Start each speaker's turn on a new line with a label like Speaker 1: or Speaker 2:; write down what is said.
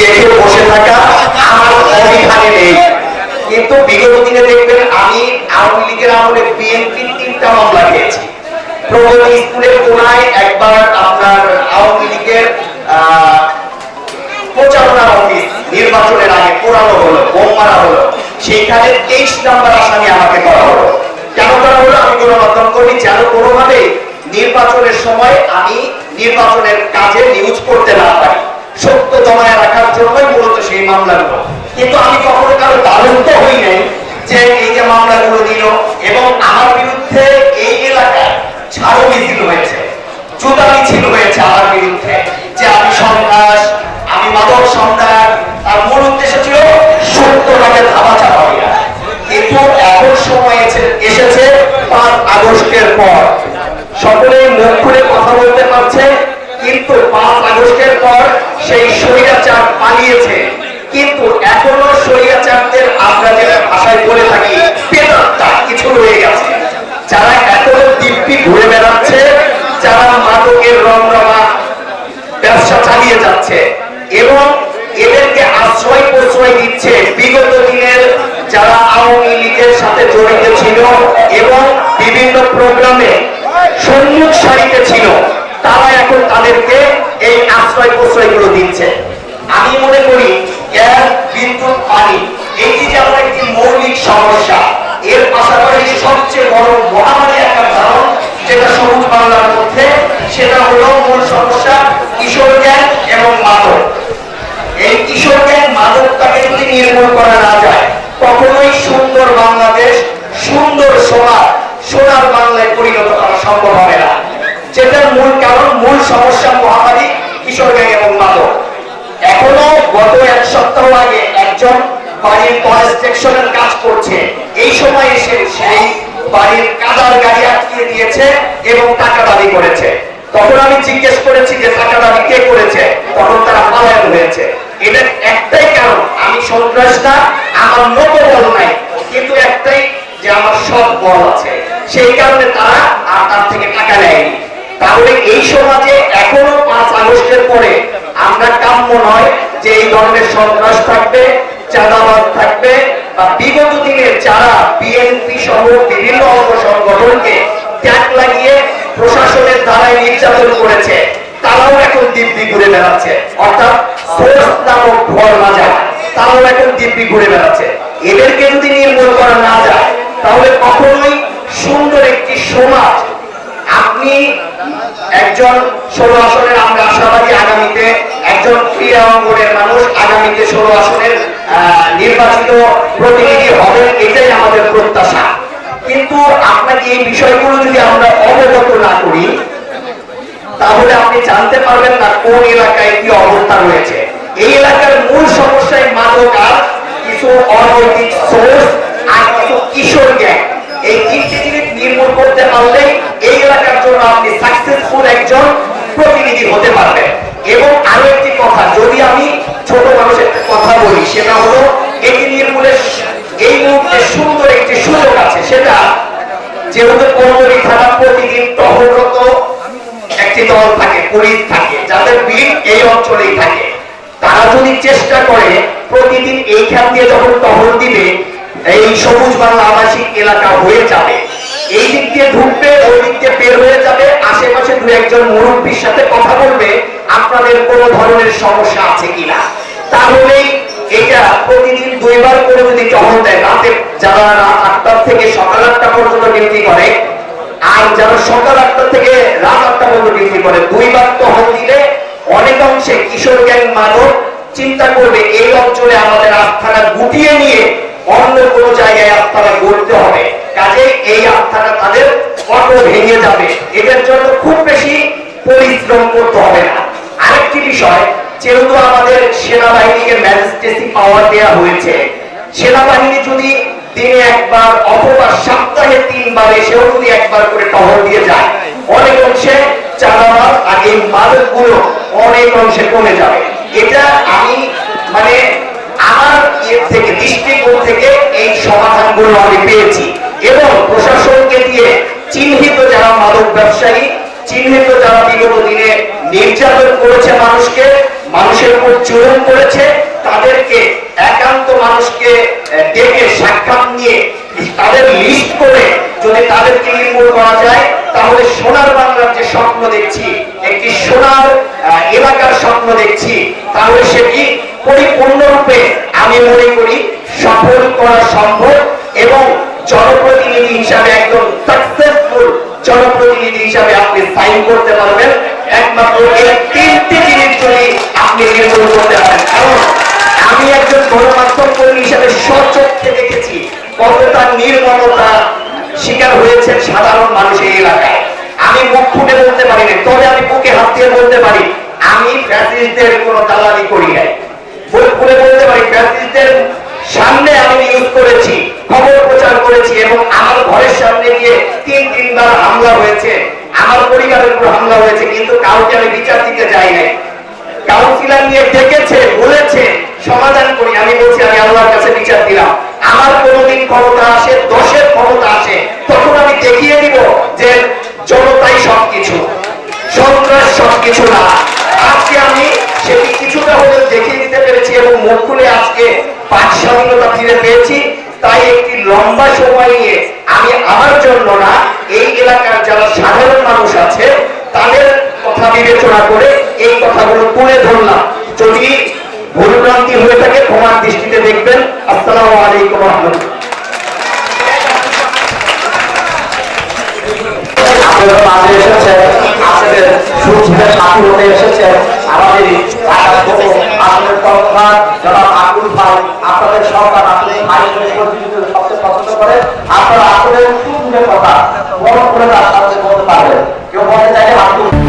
Speaker 1: দেখে বসে থাকা আমার অভিধানে নেই। কিন্তু বিগত দিনে দেখবেন আমি আওয়ামী লীগের আমলে তিনটা মামলা প্রগতি স্কুলের কোনায় একবার আপনার আওয়ামী লীগের প্রচারণা অফিস নির্বাচনের আগে পোড়ানো হলো, বোম মারা হলো। সেইখানে তেইশ নাম্বার আসামি আমাকে করা হলো। কেন করা হলো? আমি গণমাধ্যম কর্মী, যেন কোনোভাবে নির্বাচনের সময় আমি নির্বাচনের কাজে নিউজ করতে না পারি। সত্য জমায় রাখার জন্যই মূলত সেই মামলাগুলো। কিন্তু আমি কখনো কারও দারুন্ত হই নাই যে এই যে মামলাগুলো দিল এবং আমার বিরুদ্ধে এই এলাকায় ছাড়ো মিছিল হয়েছে জুতা মিছিল হয়েছে আমার বিরুদ্ধে যে আমি সন্ত্রাস, আমি মাদক সন্ত্রাস, তার মূল উদ্দেশ্য ছিল সত্যটাকে ধাবা দিচ্ছে বিগত দিনের যারা আওয়ামী লীগের সাথে জড়িত ছিল এবং বিভিন্ন প্রোগ্রামে সম্মুখ সারিতে ছিল, তারা এখন তাদেরকে এই আশ্রয় প্রশ্রয়গুলো দিচ্ছে। আমি মনে করি, গ্যাস, বিদ্যুৎ, পানি যে যেমন একটি মৌলিক সমস্যা, এর পাশাপাশি সবচেয়ে বড় মহামারী একটা কারণ, যেটা সবুজ বাংলার মধ্যে, সেটা হলো মূল সমস্যা কিশোর জ্ঞান এবং মাদক। এই কিশোর নির্মূল করা না যায়। কখনোই সুন্দর বাংলাদেশ, সুন্দর সমাজ সোনার বাংলায় পরিণত করা সম্ভব হবে না। যেটার মূল কারণ, মূল সমস্যা মহামারী, কিশোর জ্ঞান এবং মাদক। এখনও গত এক সপ্তাহ আগে একজন বাড়ির কনস্ট্রাকশনের কাজ করছে। এই সময় এসে সেই বাড়ির কাদার গাড়ি আটকিয়ে দিয়েছে এবং টাকা দাবি করেছে। তখন আমি জিজ্ঞেস করেছি যে টাকা দাবি কে করেছে? তখন তারা পালায়ন হয়েছে। এটা একটাই কারণ, আমি নাই। কিন্তু একটাই যে আমার সব বল আছে। সেই কারণে তারা আর তার থেকে টাকা নেয়নি। তাহলে এই সমাজে এখনও পাঁচ আগস্টের পরে আমরা কাম্য নয় যে এই ধরনের সন্ত্রাস থাকবে চাঁদাবাদ থাকবে, বা বিগত দিনে যারা বিএনপি সহ বিভিন্ন অঙ্গ সংগঠনকে ট্যাগ লাগিয়ে প্রশাসনের দ্বারাই নির্যাতন করেছে তারাও এখন দিব্যি ঘুরে বেড়াচ্ছে। অর্থাৎ সোর্স নামক ঘর মাজা তারাও এখন দিব্যি ঘুরে বেড়াচ্ছে। এদেরকে যদি নির্মূল করা না যায়, তাহলে কখনোই সুন্দর একটি সমাজ, আপনি একজন ষোলো আসনের, আমরা আশাবাদী আগামীতে একজন ক্রীড়া অঙ্গনের মানুষ, আগামীতে ষোলো আসনের নির্বাচিত প্রতিনিধি হবেন, এটাই আমাদের প্রত্যাশা। কিন্তু আপনাকে এই বিষয়গুলো যদি আমরা অবগত না করি তাহলে আপনি জানতে পারবেন না কোন এলাকায় কি অবস্থা রয়েছে এই এলাকার মূল সমস্যায় মাদক আর কিছু অনৈতিক সোর্স আর কিছু কিশোর গ্যাং এই তিনটি জিনিস নির্মূল করতে পারলে এই এলাকার জন্য আপনি সাকসেসফুল একজন প্রতিনিধি হতে পারবেন। এবং আরও একটি কথা, যদি আমি ছোট মানুষের কথা বলি, সেটা হলো এটি নির্মূলের এই মুহূর্তে সুন্দর একটি সুযোগ আছে। সেটা যেহেতু কোমরি থানা প্রতিদিন টহলরত একটি দল থাকে পুলিশ থাকে, যাদের বিল এই অঞ্চলেই থাকে। তারা যদি চেষ্টা করে প্রতিদিন এইখান দিয়ে যখন টহল দিবে, এই সবুজ বাংলা আবাসিক এলাকা হয়ে যাবে। এই দিক দিয়ে ঢুকবে, ওই দিক দিয়ে বের হয়ে যাবে, আশেপাশে দু একজন মুরব্বীর সাথে কথা বলবে, আপনাদের কোনো ধরনের সমস্যা আছে কিনা? তাহলেই এটা প্রতিদিন দুইবার করে যদি টহল দেয়, রাতে যারা রাত আটটার থেকে সকাল আটটা পর্যন্ত ডিউটি করে আর যারা সকাল আটটা থেকে রাত আটটা পর্যন্ত ডিউটি করে দুইবার টহল দিলে অনেক অংশে কিশোর গ্যাং মাদক চিন্তা করবে, এই অঞ্চলে আমাদের আস্থাটা গুটিয়ে নিয়ে অন্য কোন জায়গায় আস্থাটা গড়তে হবে। কাজে এই আস্থাটা তাদের অটো ভেঙে যাবে। এটার জন্য খুব বেশি পরিশ্রম করতে হবে না। আরেকটি বিষয়, যেহেতু আমাদের সেনাবাহিনীকে ম্যাজিস্ট্রেসি পাওয়ার দেওয়া হয়েছে, সেনাবাহিনী যদি দিনে একবার অথবা সপ্তাহে তিনবার এসেও যদি একবার করে টহল দিয়ে যায়, অনেক অংশে চাঁদাবাদ আর এই মাদকগুলো অনেক অংশে কমে যাবে। এটা আমি মানে আমার ইয়ে থেকে, দৃষ্টিকোণ থেকে এই সমাধানগুলো আমি পেয়েছি। এবং প্রশাসনকে দিয়ে চিহ্নিত যারা মাদক ব্যবসায়ী, চিহ্নিত যারা বিগত দিনে নির্যাতন করেছে মানুষকে, মানুষের উপর জুলুম করেছে তাদেরকে একান্ত মানুষকে ডেকে সাক্ষাৎ নিয়ে তাদের লিস্ট করে যদি তাদেরকে নির্মূল করা যায়, তাহলে সোনার বাংলার যে স্বপ্ন দেখছি, একটি সোনার এলাকার স্বপ্ন দেখছি, তাহলে সেটি পরিপূর্ণরূপে আমি মনে করি সফল করা সম্ভব এবং জনপ্রতিনিধি হিসাবে একদম সাকসেসফুল জনপ্রতিনিধি হিসাবে আপনি সাইন করতে পারবেন। একমাত্র এই তিনটি জিনিস যদি আপনি নির্মূল করতে পারেন। কারণ আমি একজন গণমাধ্যম কর্মী হিসাবে সচক্ষে দেখেছি কতটা নির্মমতা শিকার হয়েছেন সাধারণ মানুষ এই এলাকায়। আমি মুখ ফুটে বলতে পারি না তবে আমি বুকে হাত দিয়ে বলতে পারি, আমি ফ্যাসিস্টদের কোনো দালালি করি নাই। বই খুলে বলতে পারি ফ্যাসিস্টদের সামনে আমি করেছি, খবর প্রচার করেছি এবং আমার ঘরের সামনে গিয়ে তিন, তিনবার হামলা হয়েছে, আমার পরিবারের উপর হামলা হয়েছে, কিন্তু কাউকে আমি বিচার দিতে যাই নাই। কাউন্সিলার নিয়ে ডেকেছে, বলেছে সমাধান করি। আমি বলছি, আমি আল্লাহর কাছে বিচার দিলাম। আমার কোনোদিন ক্ষমতা আসে, দশের ক্ষমতা আসে, তখন আমি দেখিয়ে দিব যে জনতাই সবকিছু। সন্ত্রাস সবকিছু না। আজকে আমি সেটি কিছুটা হলেও দেখিয়ে দিতে পেরেছি এবং মুখ খুলে আজকে পাঁচ স্বাধীনতা ফিরে পেয়েছি। তাই একটি লম্বা সময় নিয়ে আমি আমার জন্য না, এই এলাকার যারা সাধারণ মানুষ আছে, তাদের কথা বিবেচনা করে এই কথাগুলো তুলে ধরলাম। যদি ভুলভ্রান্তি হয়ে থাকে, ক্ষমার দৃষ্টিতে দেখবেন। আসসালামু আলাইকুম রহমতুল্লাহ।
Speaker 2: আপনাদের আপনাদের আপনাদের সরকার, আপনাদের আপনাদের সবচেয়ে পছন্দ করে। আপনারা আপনাদের কথা করে সাথে বলতে পারবেন। কেউ বলতে চাইলে আপনি